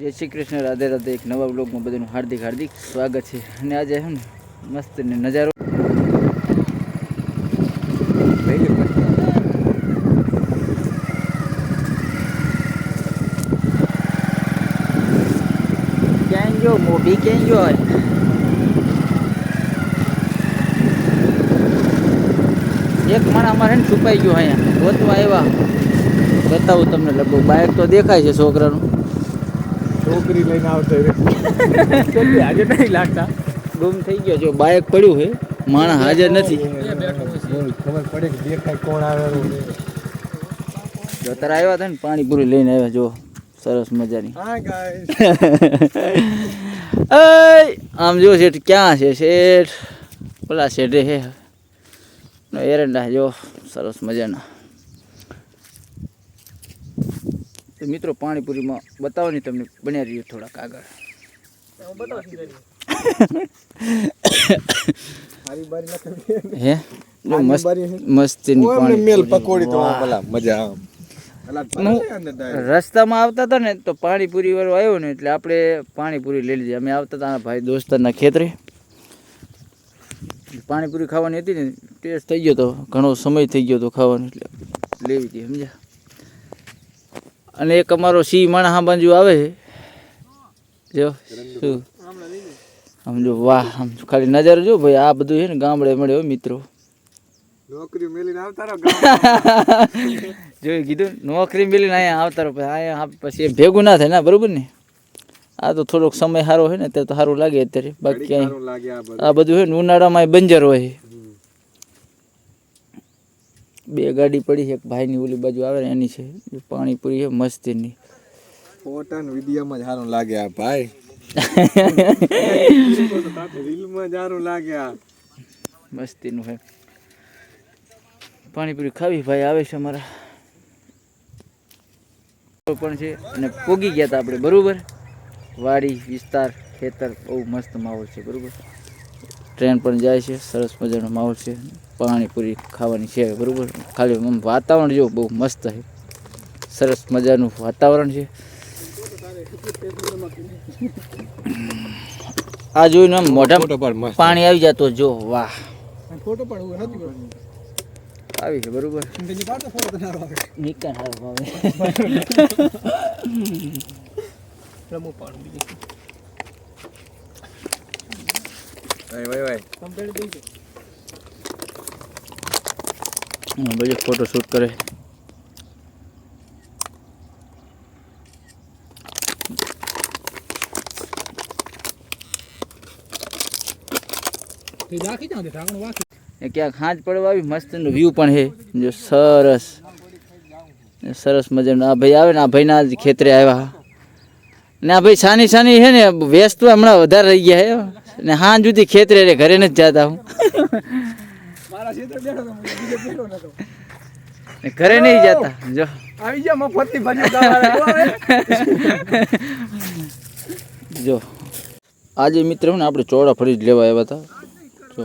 જય શ્રી કૃષ્ણ, રાધે રાધે, એક નવા બ્લોગમાં બધાનું હાર્દિક હાર્દિક સ્વાગત છે. અને આજે છે મસ્ત ને નજારો ક્યાં ગયો? મોભી ક્યાં ગયો એક માણા અમારે છુપાઈ ગયો અહીંયા. ગોતવા આવ્યા. બતાવું તમને લગભગ. બાઇક તો દેખાય છે છોકરાનું. છોકરી લઈને આવતો આજે નહીં લાગતા. ગુમ થઈ ગયો જો બાઇક પડ્યું છે. માણસ હાજર નથી. ખબર પડે કે દેખાય કોણ આવેલું જો અત્યારે આવ્યા હતા ને પાણી પૂરી લઈને આવ્યા. જો સરસ મજાની. આમ જો શેઠ ક્યાં છે શેઠ? પેલા શેઠે હે એરંડા જો સરસ મજાના. તો મિત્રો પાણીપુરીમાં બતાવો ને તમને બન્યા રહીએ થોડાક આગળ. હે. રસ્તામાં આવતા હતા ને તો પાણીપુરી વાળો આવ્યો ને એટલે આપણે પાણીપુરી લઈ લીધી. અમે આવતા હતા ભાઈ દોસ્તારના ખેતરે. પાણીપુરી ખાવાની હતી ને ટેસ્ટ થઈ ગયો તો ઘણો સમય થઈ ગયો તો ખાવાનો એટલે લેવી હતી સમજ્યા? અને એક અમારો સિંહ માણસ બાજુ આવે. છે જો શું? આમ જો વાહ આમ ખાલી નજર જો ભાઈ આ બધું છે ને ગામડે મળે મિત્રો. નોકરી મેલીને આવતા રહો જોઈ કીધું? નોકરી મેલીને અહીંયા આવતા રહો અહીંયા પછી ભેગું ના થાય ને બરોબર ને? આ તો થોડોક સમય સારો હોય ને તે તો સારું લાગે અત્યારે. બાકી આ બધું. હોય ને ઉનાળામાં બંજર હોય. બે ગાડી પડી છે એક ભાઈની ઓલી બાજુ આવે ને એની છે. પાણીપુરી છે મસ્તીની. ફોટા ને વિડીયોમાં જ સારું લાગે આ ભાઈ. રીલમાં સારું લાગે આ. મસ્તીનું છે. પાણીપુરી ખાવી ભાઈ આવે છે અમારા. પણ છે અને પોગી ગયા હતા આપણે બરાબર? વાડી વિસ્તાર ખેતર બહુ મસ્ત માહોલ છે બરાબર? ટ્રેન પણ જાય છે સરસ મજાનો માહોલ છે. પાણીપુરી ખાવાની છે બરાબર? ખાલી આમ વાતાવરણ જો બહુ મસ્ત છે. સરસ મજાનું વાતાવરણ છે. આ જોઈને આમ મોઢા પાણી આવી જતો જો વાહ. ફોટો પણ આવી છે બરોબર. આવે. રમો પાણી ભાઈ ભાઈ ભાઈ. કમ્પ્લેટ થઈ ગયું હમ, બધે ફોટો શૂટ કરે. ક્યાંક હાંજ પડવા આવી મસ્ત વ્યૂ પણ છે જો સરસ. સરસ મજાનું. આ ભાઈ આવે ને, આ ભાઈના જ ખેતરે આવ્યા. ને આ ભાઈ સાની સાની છે ને, વ્યસ્ત હમણાં વધારે રહી ગયા હે. ને હા સુધી ખેતરે રે, ઘરે નથી જતા હું. મારા ક્ષેત્ર બેઠો તો બીજે બેઠો નતો. ઘરે નહીં જતા જો. આવી જા મફતની ભાજી જો. આજે મિત્ર ને આપણે ચોળા ફરી જ લેવા આવ્યા હતા. જો.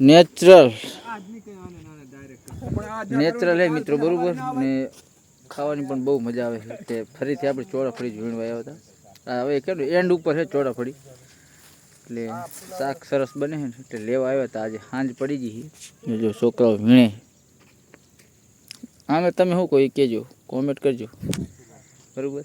નેચરલ. નેચરલ હે મિત્રો બરાબર? ને ખાવાની પણ બહુ મજા આવે છે. તે ફરીથી આપણે ચોળાફળી જ વીણવા આવ્યા હતા. હવે કેટલું એન્ડ ઉપર છે ચોળાફળી એટલે શાક સરસ બને છે એટલે લેવા આવ્યા હતા આજે સાંજ પડી ગઈ જો છોકરાઓ વીણે. આમે તમે શું કહો એ કહેજો કોમેન્ટ કરજો. બરોબર?